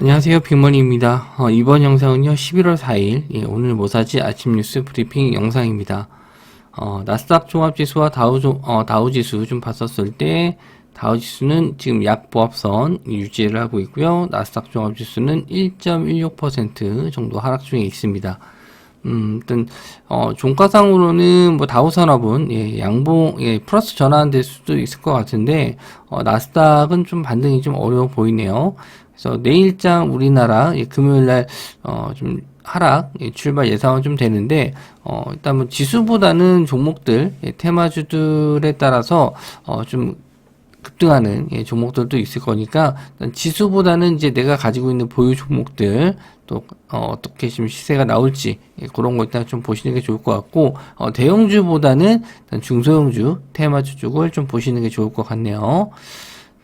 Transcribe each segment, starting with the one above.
안녕하세요. 빅머니입니다. 어, 이번 영상은요, 11월 4일, 예, 오늘 뭐사지 아침 뉴스 브리핑 영상입니다. 어, 나스닥 종합지수와 다우, 어, 다우지수 좀 봤었을 때, 다우지수는 지금 약보합선 유지를 하고 있고요. 나스닥 종합지수는 1.16% 정도 하락 중에 있습니다. 음, 일단, 어, 종가상으로는 뭐 다우산업은, 예, 양봉, 예, 플러스 전환될 수도 있을 것 같은데, 어, 나스닥은 좀 반등이 좀 어려워 보이네요. 그래서 내일장 우리나라 예, 금요일 날 어 좀 하락 예, 출발 예상은 좀 되는데 어 일단 뭐 지수보다는 종목들 예, 테마주들에 따라서 어 좀 급등하는 예, 종목들도 있을 거니까 지수보다는 이제 내가 가지고 있는 보유 종목들 또 어, 떻게 지금 시세가 나올지 예, 그런 거 일단 좀 보시는 게 좋을 것 같고 어, 대형주보다는 중소형주 테마주 쪽을 좀 보시는 게 좋을 것 같네요.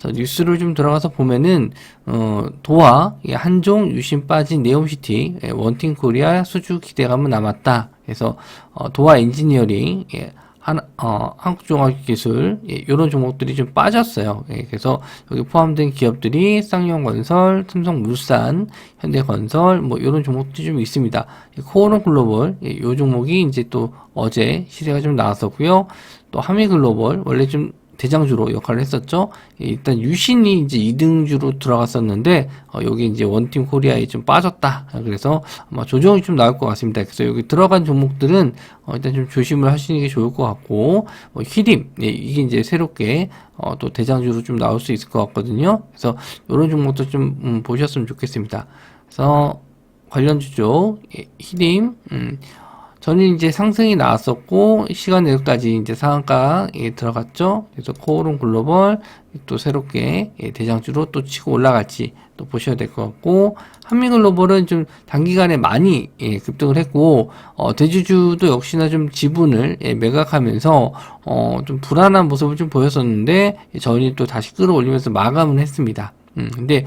자, 뉴스를 좀 들어가서 보면은 어, 도화, 한종, 유심 빠진 네옴시티, 예, 원팀 코리아 수주 기대감은 남았다. 그래서 어, 도화 엔지니어링, 예, 한, 어, 한국종합기술, 예, 이런 종목들이 좀 빠졌어요. 예, 그래서 여기 포함된 기업들이 쌍용건설, 삼성물산, 현대건설, 뭐 이런 종목들이 좀 있습니다. 코오론 글로벌, 예, 요 종목이 이제 또 어제 시세가 좀 나왔었고요. 또 하미글로벌, 원래 좀 대장주로 역할을 했었죠. 예, 일단 유신이 이제 2등주로 들어갔었는데 어, 여기 이제 원팀 코리아에 좀 빠졌다. 그래서 아마 조정이 좀 나올 것 같습니다. 그래서 여기 들어간 종목들은 어, 일단 좀 조심을 하시는 게 좋을 것 같고 뭐 히림 예, 이게 이제 새롭게 어, 또 대장주로 좀 나올 수 있을 것 같거든요. 그래서 이런 종목도 좀 음, 보셨으면 좋겠습니다. 그래서 관련 주죠. 예, 히림 음, 저는 이제 상승이 나왔었고 시간 내까지 이제 상한가 에 들어갔죠. 그래서 코오론 글로벌 또 새롭게 예, 대장주로 또 치고 올라갈지 또 보셔야 될 것 같고 한미글로벌은 좀 단기간에 많이 예, 급등을 했고 어, 대주주도 역시나 좀 지분을 예, 매각하면서 어, 좀 불안한 모습을 좀 보였었는데 저희 또 다시 끌어올리면서 마감을 했습니다. 음, 근데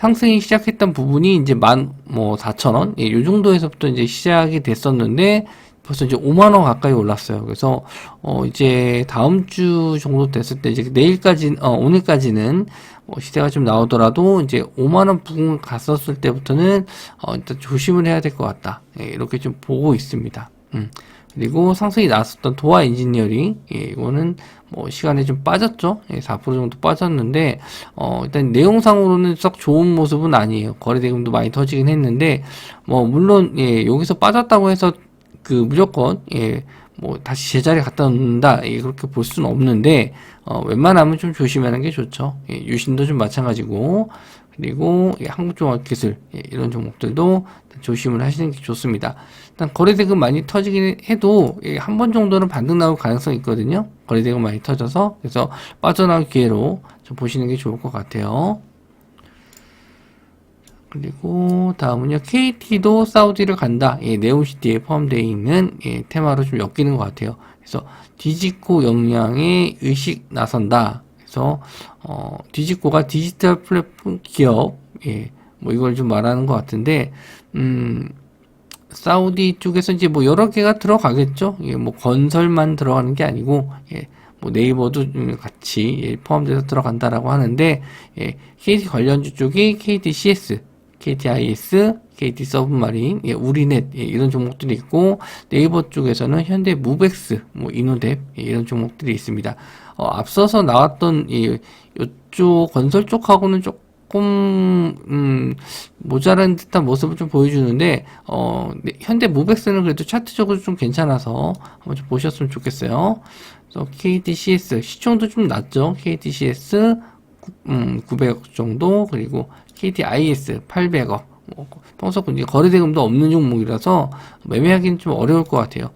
상승이 시작했던 부분이 이제 만뭐 4천 원, 예, 요 정도에서부터 이제 시작이 됐었는데 벌써 이제 5만 원 가까이 올랐어요. 그래서 어 이제 다음 주 정도 됐을 때 이제 내일까지 어 오늘까지는 뭐 시세가 좀 나오더라도 이제 5만 원 부근 갔었을 때부터는 어 일단 조심을 해야 될 것 같다. 예, 이렇게 좀 보고 있습니다. 음. 그리고 상승이 나왔었던 도화 엔지니어링, 예, 이거는 뭐 시간에 좀 빠졌죠. 예, 4% 정도 빠졌는데, 어, 일단 내용상으로는 썩 좋은 모습은 아니에요. 거래대금도 많이 터지긴 했는데, 뭐, 물론, 예, 여기서 빠졌다고 해서 그 무조건, 예, 뭐 다시 제자리에 갖다 놓는다 예, 그렇게 볼 수는 없는데 어, 웬만하면 좀 조심하는 게 좋죠. 예, 유신도 좀 마찬가지고 그리고 예, 한국종합기술 예, 이런 종목들도 조심을 하시는 게 좋습니다. 일단 거래대금 많이 터지긴 해도 예, 한번 정도는 반등 나올 가능성이 있거든요. 거래대금 많이 터져서 그래서 빠져나올 기회로 좀 보시는 게 좋을 것 같아요. 그리고 다음은요 KT도 사우디를 간다. 예, 네옴시티에 포함되어 있는 예, 테마로 좀 엮이는 것 같아요. 그래서 디지코 역량에 의식 나선다. 그래서 어, 디지코가 디지털 플랫폼 기업, 예, 뭐 이걸 좀 말하는 것 같은데, 음, 사우디 쪽에서 이제 뭐 여러 개가 들어가겠죠. 예, 뭐 건설만 들어가는 게 아니고, 예, 뭐 네이버도 같이 예, 포함돼서 들어간다라고 하는데, 예, KT 관련주 쪽이 KTCS, KTIS, KT 서브마린, 예, 우리넷 예, 이런 종목들이 있고 네이버 쪽에서는 현대 무벡스, 뭐 이노뎁 예, 이런 종목들이 있습니다. 어, 앞서서 나왔던 이 이쪽 건설 쪽하고는 조금 음, 모자란 듯한 모습을 좀 보여주는데 어, 네, 현대 무벡스는 그래도 차트적으로 좀 괜찮아서 한번 좀 보셨으면 좋겠어요. 그래서 KTCS 시총도 좀 낮죠. KTCS 음, 900억 정도 그리고 KTIS 800억 뭐, 평소 거래대금도 없는 종목이라서 매매하기는 좀 어려울 것 같아요.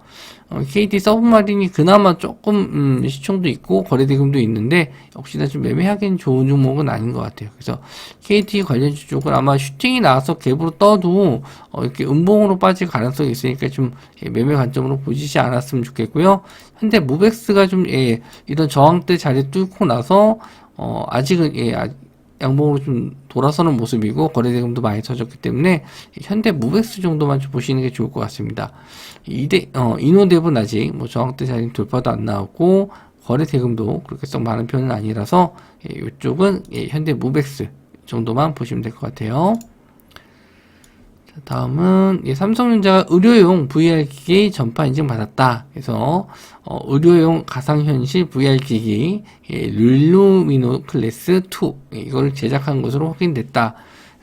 어, KT 서브마린이 그나마 조금 음, 시총도 있고 거래대금도 있는데 역시나 좀 매매하기는 좋은 종목은 아닌 것 같아요. 그래서 KT 관련주 쪽은 아마 슈팅이 나와서 갭으로 떠도 어, 이렇게 음봉으로 빠질 가능성이 있으니까 좀 예, 매매 관점으로 보시지 않았으면 좋겠고요. 현재 무벡스가 좀 예, 이런 저항대 자리 뚫고 나서 어, 아직은 예, 아, 양봉으로 좀 돌아서는 모습이고 거래대금도 많이 터졌기 때문에 현대 무벡스 정도만 좀 보시는 게 좋을 것 같습니다. 이대 어, 이노대은 아직 뭐 저항대 자리 돌파도 안 나왔고 거래대금도 그렇게 썩 많은 편은 아니라서 예, 이쪽은 예, 현대 무벡스 정도만 보시면 될 것 같아요. 자, 다음은 예, 삼성전자가 의료용 VR 기기 전파 인증 받았다. 그래서 어, 의료용 가상현실 VR 기기 예, 룰루미노 클래스 2 예, 이걸 제작한 것으로 확인됐다.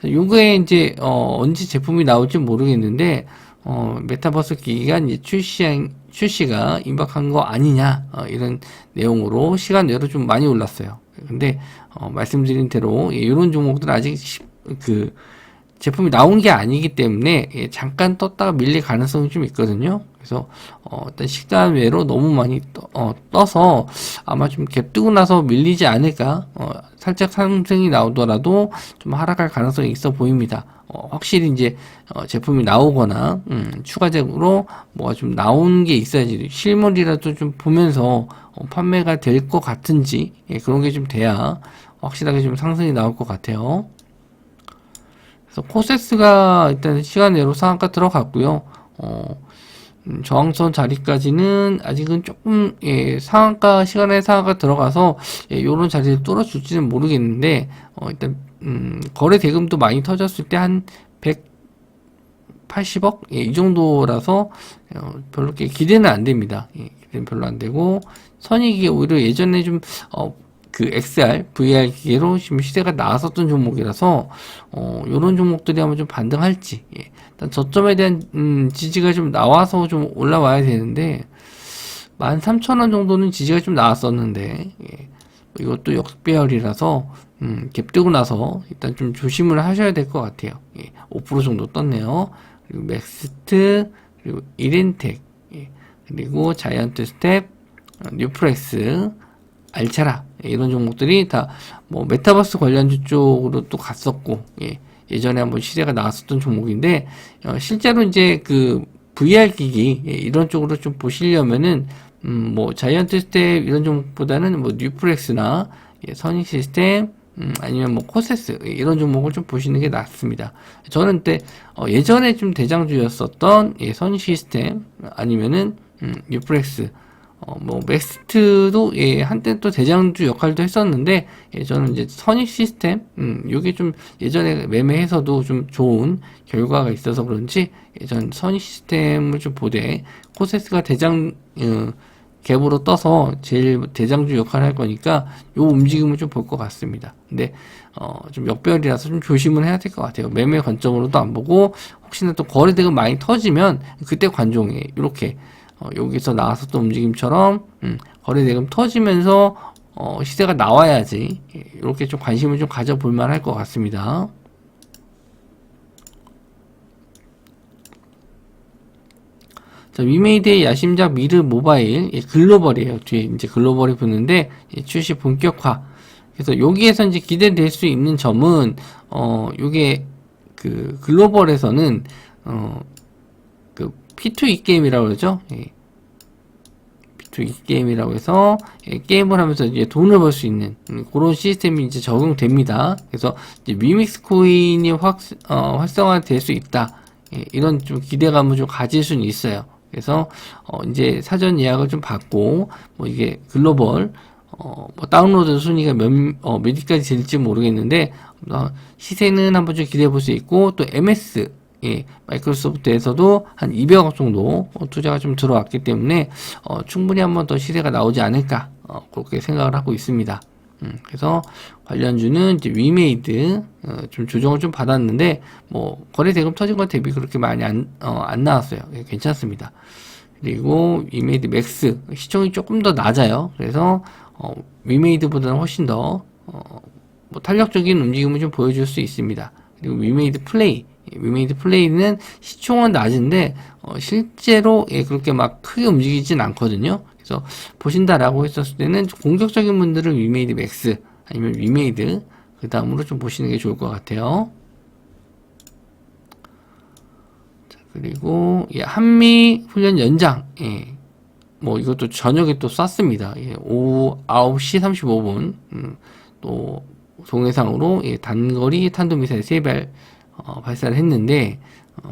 요거에 이제 어, 언제 제품이 나올지 모르겠는데 어, 메타버스 기기가 이제 출시 출시가 임박한 거 아니냐 어, 이런 내용으로 시간외로 좀 많이 올랐어요. 근데 어, 말씀드린 대로 예, 이런 종목들 아직 시- 그 제품이 나온 게 아니기 때문에 예, 잠깐 떴다가 밀릴 가능성이 좀 있거든요. 그래서 어, 일단 시간 외로 너무 많이 떠, 어, 떠서 아마 좀 갭 뜨고 나서 밀리지 않을까. 어, 살짝 상승이 나오더라도 좀 하락할 가능성이 있어 보입니다. 어, 확실히 이제 어, 제품이 나오거나 음, 추가적으로 뭐가 좀 나온 게 있어야지 실물이라도 좀 보면서 어, 판매가 될 것 같은지 예, 그런 게 좀 돼야 확실하게 좀 상승이 나올 것 같아요. 그래서 코세스가 일단 시간 내로 상한가 들어갔고요. 어, 음, 저항선 자리까지는 아직은 조금 예, 상한가 시간에 상한가 들어가서 예, 요런 자리를 뚫어줄지는 모르겠는데 어, 일단 음, 거래 대금도 많이 터졌을 때 한 180억 예, 이 정도라서 어, 별로 기대는 안 됩니다. 예, 기대는 별로 안 되고 선익이 오히려 예전에 좀 어, 그 XR, VR 기계로 지금 시대가 나왔었던 종목이라서 어, 요런 종목들이 한번 좀 반등할지 예. 일단 저점에 대한 음, 지지가 좀 나와서 좀 올라와야 되는데 13,000원 정도는 지지가 좀 나왔었는데 예. 이것도 역배열이라서 음, 갭 뜨고 나서 일단 좀 조심을 하셔야 될 것 같아요. 예. 5% 정도 떴네요. 그리고 맥스트 그리고 이렌텍 예. 그리고 자이언트 스텝 어, 뉴프렉스 알차라 예, 이런 종목들이 다 뭐 메타버스 관련주 쪽으로 또 갔었고 예, 예전에 한번 시세가 나왔었던 종목인데 어, 실제로 이제 그 VR 기기 예, 이런 쪽으로 좀 보시려면은 음, 뭐 자이언트 스텝 이런 종목보다는 뭐 뉴프렉스나 예, 선익 시스템 음, 아니면 뭐 코세스 예, 이런 종목을 좀 보시는 게 낫습니다. 저는 그때 어, 예전에 좀 대장주였었던 예, 선익 시스템 아니면은 음, 뉴프렉스 어, 뭐, 맥스트도, 예, 한때 또 대장주 역할도 했었는데, 예, 저는 이제 선익 시스템, 음, 요게 좀 예전에 매매해서도 좀 좋은 결과가 있어서 그런지, 예, 전 선익 시스템을 좀 보되, 코세스가 대장, 어, 갭으로 떠서 제일 대장주 역할을 할 거니까, 요 움직임을 좀 볼 것 같습니다. 근데, 어, 좀 역별이라서 좀 조심을 해야 될 것 같아요. 매매 관점으로도 안 보고, 혹시나 또 거래대가 많이 터지면, 그때 관종에, 이렇게, 어, 여기서 나왔었던 움직임처럼 음, 거래 대금 터지면서 어, 시세가 나와야지 예, 이렇게 좀 관심을 좀 가져볼 만할 것 같습니다. 자, 위메이드의 야심작 미르 모바일 예, 글로벌이에요. 뒤에 이제 글로벌이 붙는데 예, 출시 본격화. 그래서 여기에서 이제 기대될 수 있는 점은 어, 요게 그 글로벌에서는 어, 그 P2E 게임이라고 그러죠. 예. P2E 게임이라고 해서 예, 게임을 하면서 이제 돈을 벌 수 있는 음, 그런 시스템이 이제 적용됩니다. 그래서 이제 위믹스 코인이 확 어, 활성화될 수 있다. 예, 이런 좀 기대감을 좀 가질 수는 있어요. 그래서 어, 이제 사전 예약을 좀 받고 뭐 이게 글로벌 어, 뭐 다운로드 순위가 몇, 어, 몇 위까지 될지 모르겠는데 어, 시세는 한번 좀 기대해 볼 수 있고 또 MS 예, 마이크로소프트에서도 한 200억 정도 어, 투자가 좀 들어왔기 때문에 어, 충분히 한번 더 시세가 나오지 않을까 어, 그렇게 생각을 하고 있습니다. 음, 그래서 관련주는 이제 위메이드 어, 좀 조정을 좀 받았는데 뭐 거래 대금 터진 것 대비 그렇게 많이 안, 어, 안 나왔어요. 예, 괜찮습니다. 그리고 위메이드 맥스 시총이 조금 더 낮아요. 그래서 어, 위메이드보다는 훨씬 더 어, 뭐 탄력적인 움직임을 좀 보여줄 수 있습니다. 그리고 위메이드 플레이 위메이드 플레이는 시총은 낮은데 어, 실제로 예, 그렇게 막 크게 움직이진 않거든요. 그래서 보신다라고 했었을 때는 공격적인 분들은 위메이드 맥스 아니면 위메이드 그 다음으로 좀 보시는 게 좋을 것 같아요. 자, 그리고 예, 한미 훈련 연장 예. 뭐 이것도 저녁에 또 쐈습니다. 예, 오후 9시 35분 음, 또 동해상으로 예, 단거리 탄도미사일 3발 어, 발사를 했는데 어,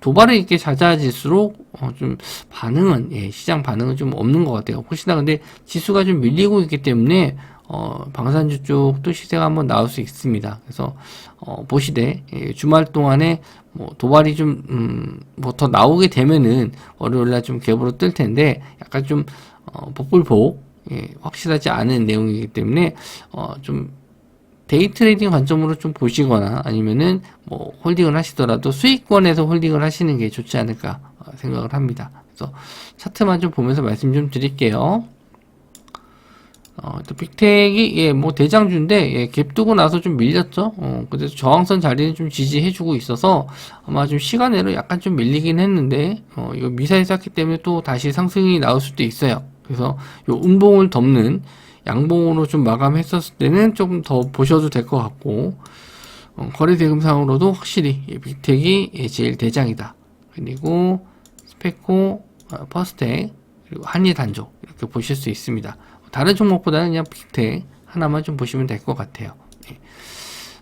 도발이 이렇게 잦아질수록 어, 좀 반응은 예, 시장 반응은 좀 없는 것 같아요. 혹시나 근데 지수가 좀 밀리고 있기 때문에 어, 방산주 쪽도 시세가 한번 나올 수 있습니다. 그래서 어, 보시되 예, 주말 동안에 뭐 도발이 좀 음, 뭐 더 나오게 되면은 월요일날 좀 갭으로 뜰 텐데 약간 좀 어, 복불복 예, 확실하지 않은 내용이기 때문에 어, 좀 데이 트레이딩 관점으로 좀 보시거나 아니면은 뭐 홀딩을 하시더라도 수익권에서 홀딩을 하시는 게 좋지 않을까 어, 생각을 합니다. 그래서 차트만 좀 보면서 말씀 좀 드릴게요. 어, 또 빅텍이 예, 뭐 대장주인데 예, 갭 두고 나서 좀 밀렸죠. 어, 그래서 저항선 자리는 좀 지지해주고 있어서 아마 좀 시간으로 약간 좀 밀리긴 했는데 어, 이거 미사일 쐈기 때문에 또 다시 상승이 나올 수도 있어요. 그래서 요 음봉을 덮는 양봉으로 좀 마감했었을 때는 조금 더 보셔도 될 것 같고 어, 거래 대금상으로도 확실히 예, 빅텍이 예, 제일 대장이다. 그리고 스페코, 어, 퍼스텍 그리고 한일 단조 이렇게 보실 수 있습니다. 다른 종목보다는 그냥 빅텍 하나만 좀 보시면 될 것 같아요. 예.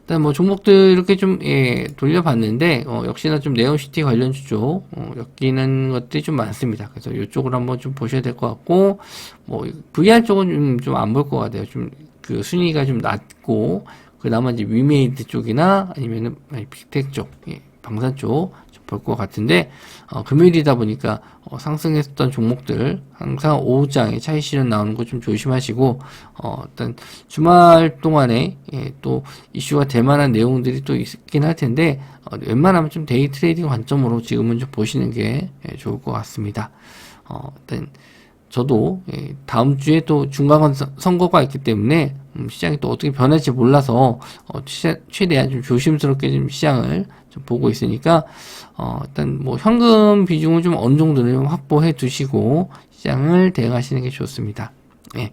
일단 뭐 종목들 이렇게 좀 예, 돌려봤는데 어, 역시나 좀 네온시티 관련주 쪽 어, 엮이는 것들이 좀 많습니다. 그래서 이쪽으로 한번 좀 보셔야 될 것 같고 뭐 VR 쪽은 좀 안 볼 것 같아요. 좀 그 순위가 좀 낮고 그나마 이제 위메이드 쪽이나 아니면은 아니, 빅텍 쪽, 예, 방산 쪽 볼 것 같은데 어, 금요일이다 보니까 어, 상승했던 종목들 항상 오후장에 차이 실현 나오는 거 좀 조심하시고 어, 일단 주말 동안에 예, 또 이슈가 될 만한 내용들이 또 있긴 할 텐데 어, 웬만하면 좀 데이 트레이딩 관점으로 지금은 좀 보시는 게 예, 좋을 것 같습니다. 어, 일단 저도 예, 다음 주에 또 중간 선- 선거가 있기 때문에 음, 시장이 또 어떻게 변할지 몰라서 어, 최- 최대한 좀 조심스럽게 좀 시장을 좀 보고 있으니까 어, 일단 뭐 현금 비중을 좀 어느 정도는 좀 확보해 두시고 시장을 대응하시는 게 좋습니다. 예.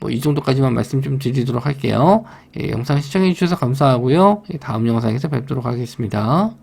뭐 이 정도까지만 말씀 좀 드리도록 할게요. 예, 영상 시청해 주셔서 감사하고요. 예, 다음 영상에서 뵙도록 하겠습니다.